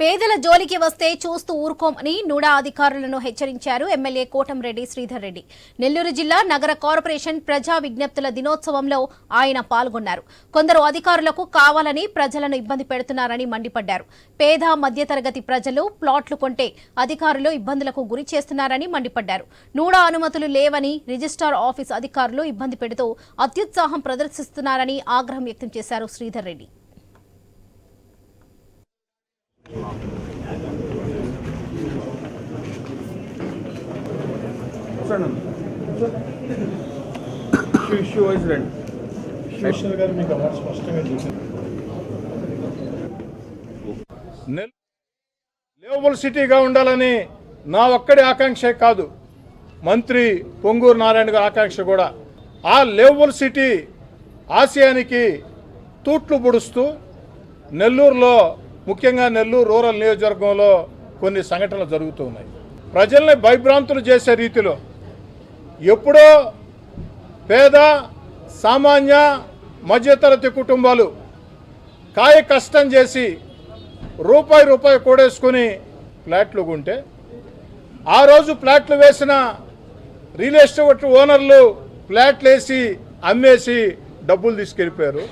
పేదల జోలికి వస్తే చూస్తూ ఊరుకోమని నూడా అధికారులను హెచ్చరించారు ఎమ్మెల్యే కోటంరెడ్డి శ్రీధర్ రెడ్డి. నెల్లూరు జిల్లా నగర కార్పొరేషన్ ప్రజా విజ్ఞప్తుల దినోత్సవంలో ఆయన పాల్గొన్నారు. కొందరు అధికారులకు కావాలని ప్రజలను ఇబ్బంది పెడుతున్నారని మండిపడ్డారు. పేద మధ్యతరగతి ప్రజలు ప్లాట్లు కొంటే అధికారులు ఇబ్బందులకు గురి చేస్తున్నారని మండిపడ్డారు. నూడా అనుమతులు లేవని రిజిస్ట్రార్ ఆఫీస్ అధికారులు ఇబ్బంది పెడుతూ అత్యుత్సాహం ప్రదర్శిస్తున్నారని ఆగ్రహం వ్యక్తం చేశారు శ్రీధర్ రెడ్డి. ఇష్యూ వైజ్ రండి గారు మీకు అవార్డు స్పష్టంగా లేవబుల్ సిటీగా ఉండాలని నా ఒక్కడి ఆకాంక్షే కాదు. మంత్రి పొంగూరు నారాయణ గారి ఆకాంక్ష కూడా. ఆ లేవబుల్ సిటీ ఆసియానికి తూట్లు పొడుస్తూ నెల్లూరులో ముఖ్యంగా నెల్లూరు రూరల్ నియోజకవర్గంలో కొన్ని సంఘటనలు జరుగుతూ ఉన్నాయి. ప్రజల్ని భయభ్రాంతులు చేసే రీతిలో ఎప్పుడో పేద సామాన్య మధ్యతరగతి కుటుంబాలు కాయ కష్టం చేసి రూపాయి రూపాయి కూడేసుకుని ఫ్లాట్లు కొంటే ఆ రోజు ఫ్లాట్లు వేసిన రియల్ ఎస్టేట్ ఓనర్లు ఫ్లాట్లు వేసి అమ్మేసి డబ్బులు తీసుకెళ్ళిపోయారు.